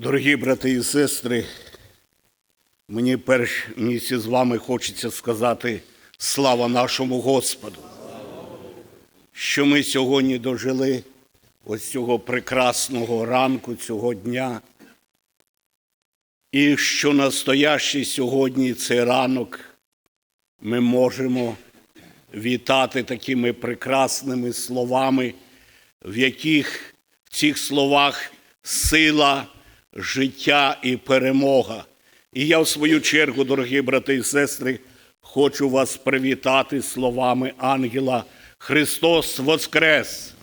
Дорогі брати і сестри, мені перш місці з вами хочеться сказати слава нашому Господу, що ми сьогодні дожили ось цього прекрасного ранку, цього дня. І що настоящий сьогодні цей ранок ми можемо вітати такими прекрасними словами, в яких в цих словах сила, життя і перемога. І я, в свою чергу, дорогі брати і сестри, хочу вас привітати словами ангела Христос Воскрес!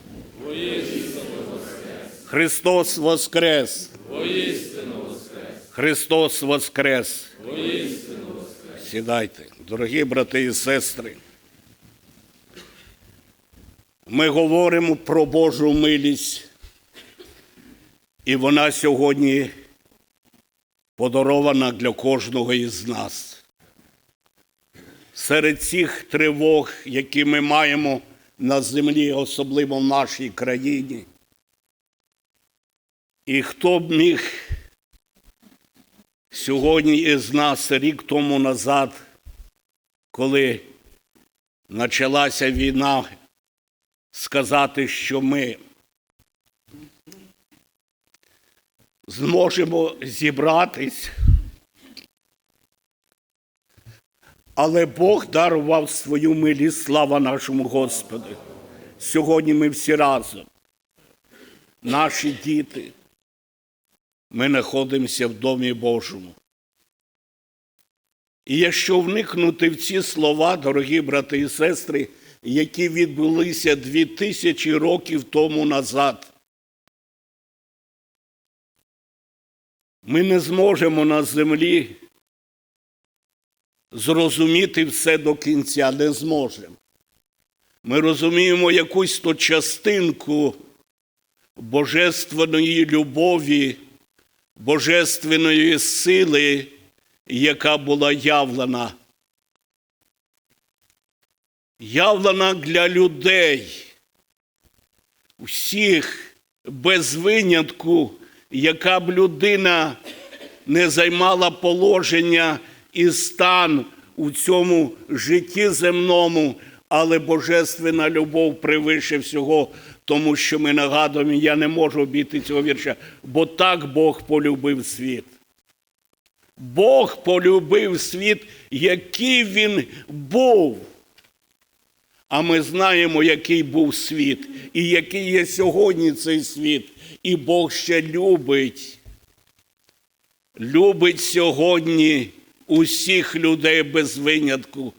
Христос Воскрес! Христос Воскрес! Сідайте, дорогі брати і сестри. Ми говоримо про Божу милість, і вона сьогодні подарована для кожного із нас. Серед цих тривог, які ми маємо на землі, особливо в нашій країні. І хто б міг сьогодні із нас рік тому назад, коли почалася війна, сказати, що ми зможемо зібратись, але Бог дарував свою милість, слава нашому Господу. Сьогодні ми всі разом, наші діти, ми знаходимося в Домі Божому. І якщо вникнути в ці слова, дорогі брати і сестри, які відбулися дві тисячі років тому назад, ми не зможемо на землі зрозуміти все до кінця, не зможемо. Ми розуміємо якусь то частинку божественної любові, божественної сили, яка була явлена. Явлена для людей, всіх без винятку, яка б людина не займала положення і стан у цьому житті земному, але божественна любов превише всього, тому що ми нагадуємо, я не можу обійти цього вірша, бо так Бог полюбив світ. Бог полюбив світ, який він був. А ми знаємо, який був світ, і який є сьогодні цей світ. І Бог ще любить. Любить сьогодні усіх людей без винятку.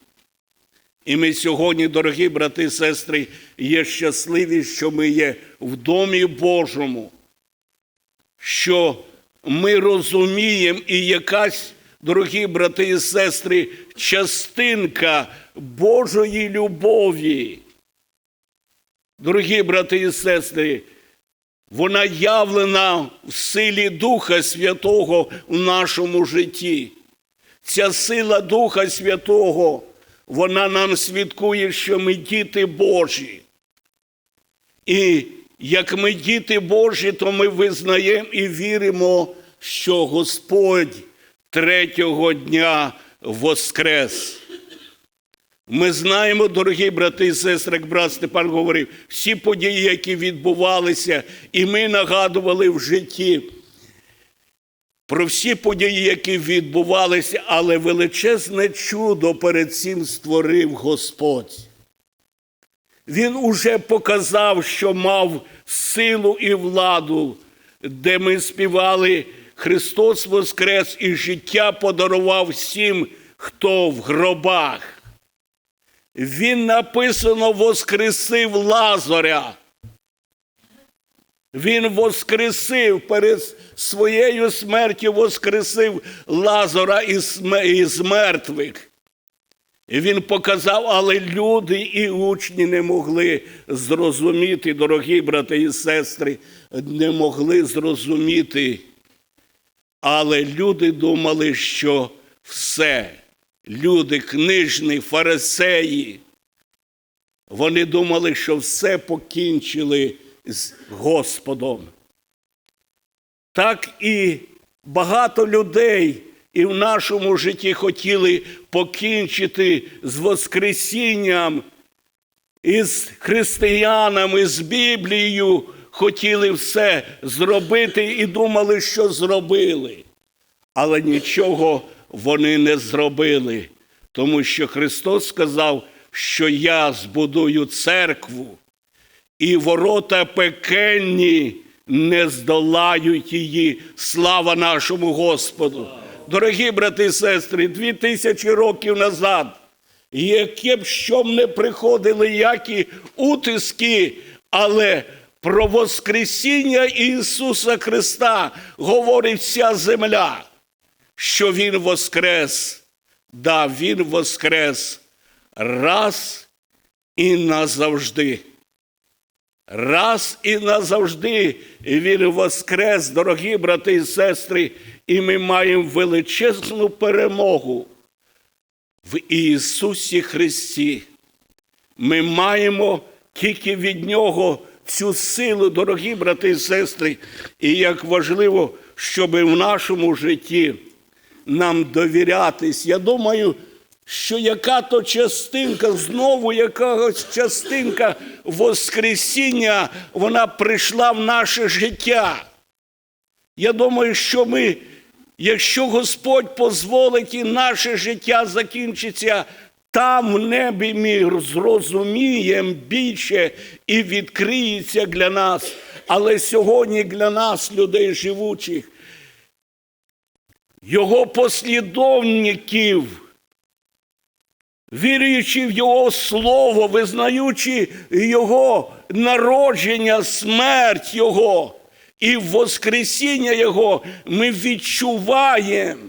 І ми сьогодні, дорогі брати і сестри, є щасливі, що ми є в Домі Божому, що ми розуміємо і якась, дорогі брати і сестри, частинка Божої любові. Дорогі брати і сестри, вона явлена в силі Духа Святого в нашому житті. Ця сила Духа Святого, вона нам свідкує, що ми діти Божі. І як ми діти Божі, то ми визнаємо і віримо, що Господь третього дня воскрес. Ми знаємо, дорогі брати і сестри, як брат Степан говорив, всі події, які відбувалися, і ми нагадували в житті про всі події, які відбувалися, але величезне чудо перед цим створив Господь. Він уже показав, що мав силу і владу, де ми співали Христос Воскрес і життя подарував всім, хто в гробах. Він написано воскресив Лазаря. Він воскресив перед своєю смертю, воскресив Лазара із мертвих. І він показав, але люди і учні не могли зрозуміти, дорогі брати і сестри, не могли зрозуміти. Але люди думали, що все, люди книжні, фарисеї, вони думали, що все покінчили з Господом. так і багато людей і в нашому житті хотіли покінчити з Воскресінням, із християнами, з Біблією, хотіли все зробити і думали, що зробили. Але нічого вони не зробили, тому що Христос сказав, що я збудую церкву, і ворота пекельні не здолають її. Слава нашому Господу. Дорогі брати і сестри, дві тисячі років назад, яке б що б не приходили, які утиски, але про Воскресіння Ісуса Христа говорить вся земля, що Він воскрес. Да, Він воскрес раз і назавжди. Раз і назавжди він воскрес, дорогі брати і сестри, і ми маємо величезну перемогу в Ісусі Христі. Ми маємо тільки від Нього цю силу, дорогі брати і сестри, і як важливо, щоб в нашому житті нам довірятись. Я думаю, що яка то частинка, знову якась частинка Воскресіння, вона прийшла в наше життя. Я думаю, що ми, якщо Господь дозволить і наше життя закінчиться, там в небі ми зрозуміємо більше і відкриється для нас. Але сьогодні для нас, людей живучих, його послідовників, віруючи в Його Слово, визнаючи Його народження, смерть Його і Воскресіння Його, ми відчуваємо.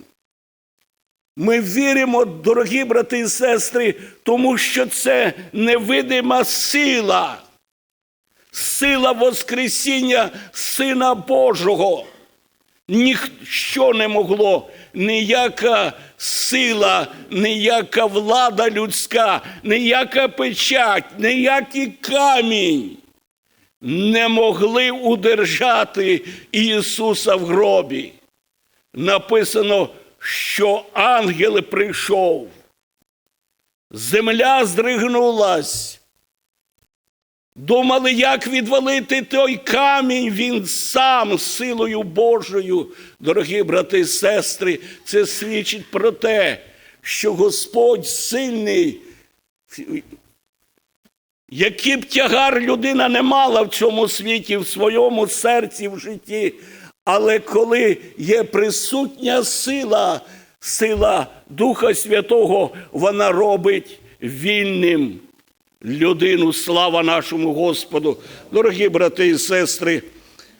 Ми віримо, дорогі брати і сестри, тому що це невидима сила, сила Воскресіння Сина Божого. Ніщо не могло, ніяка сила, ніяка влада людська, ніяка печать, ніякий камінь не могли удержати Ісуса в гробі. Написано, що ангел прийшов, земля здригнулась. Думали, як відвалити той камінь, він сам силою Божою. Дорогі брати і сестри, це свідчить про те, що Господь сильний. Який б тягар людина не мала в цьому світі, в своєму серці, в житті, але коли є присутня сила, сила Духа Святого, вона робить вільним людину. Слава нашому Господу. Дорогі брати і сестри,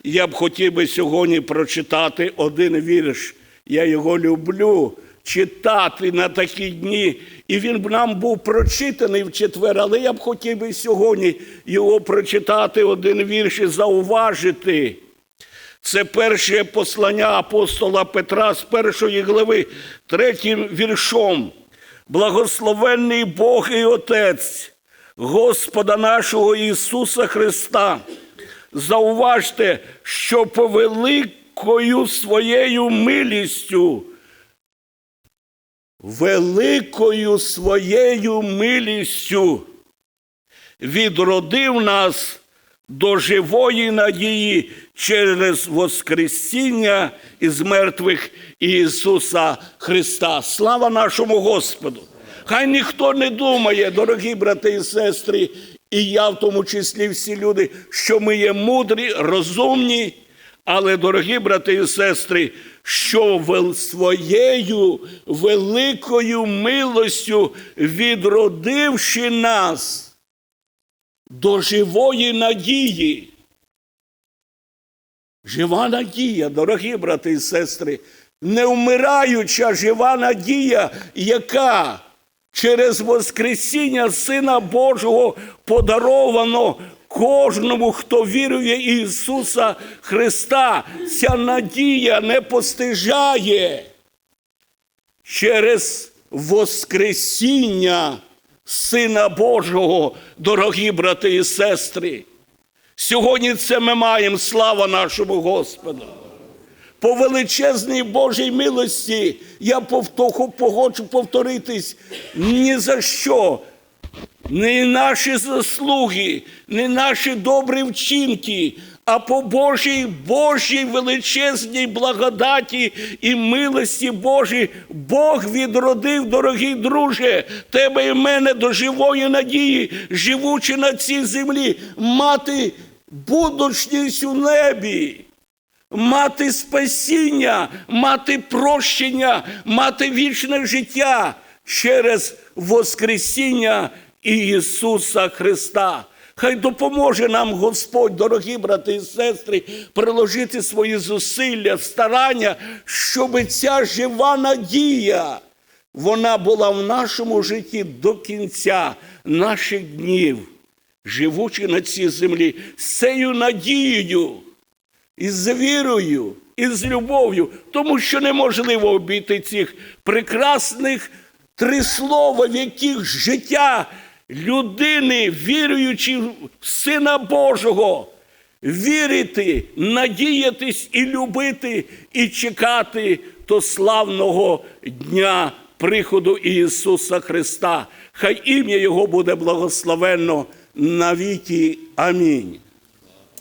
я б хотів би сьогодні прочитати один вірш. Я його люблю читати на такі дні. І він б нам був прочитаний в четвер, але я б хотів би сьогодні його прочитати, один вірш і зауважити. Це перше послання апостола Петра з першої глави, третім віршом. Благословенний Бог і Отець, Господа нашого Ісуса Христа. Зауважте, що по великою своєю милістю, великою своєю милістю відродив нас до живої надії через Воскресіння із мертвих Ісуса Христа. Слава нашому Господу! Хай ніхто не думає, дорогі брати і сестри, і я в тому числі всі люди, що ми є мудрі, розумні, але, дорогі брати і сестри, що своєю великою милостю відродивши нас до живої надії. Жива надія, дорогі брати і сестри, невмираюча жива надія, яка через Воскресіння Сина Божого подаровано кожному, хто вірує в Ісуса Христа. Ця надія не постижає через Воскресіння Сина Божого, дорогі брати і сестри. Сьогодні це ми маємо слава нашому Господу. по величезній Божій милості, я погоджу повторитись ні за що. Не наші заслуги, не наші добрі вчинки, а по Божій, Божій величезній благодаті і милості Божій Бог відродив, дорогий друже, тебе і мене до живої надії, живучи на цій землі, мати будучність у небі мати спасіння, мати прощення, мати вічне життя через Воскресіння Ісуса Христа. Хай допоможе нам Господь, дорогі брати і сестри, приложити свої зусилля, старання, щоб ця жива надія вона була в нашому житті до кінця наших днів, живучи на цій землі, з цією надією із вірою, і з любов'ю, тому що неможливо обійти цих прекрасних три слова, в яких життя людини, віруючи в Сина Божого, вірити, надіятись і любити, і чекати до славного дня приходу Ісуса Христа. Хай ім'я Його буде благословенно навіки. Амінь.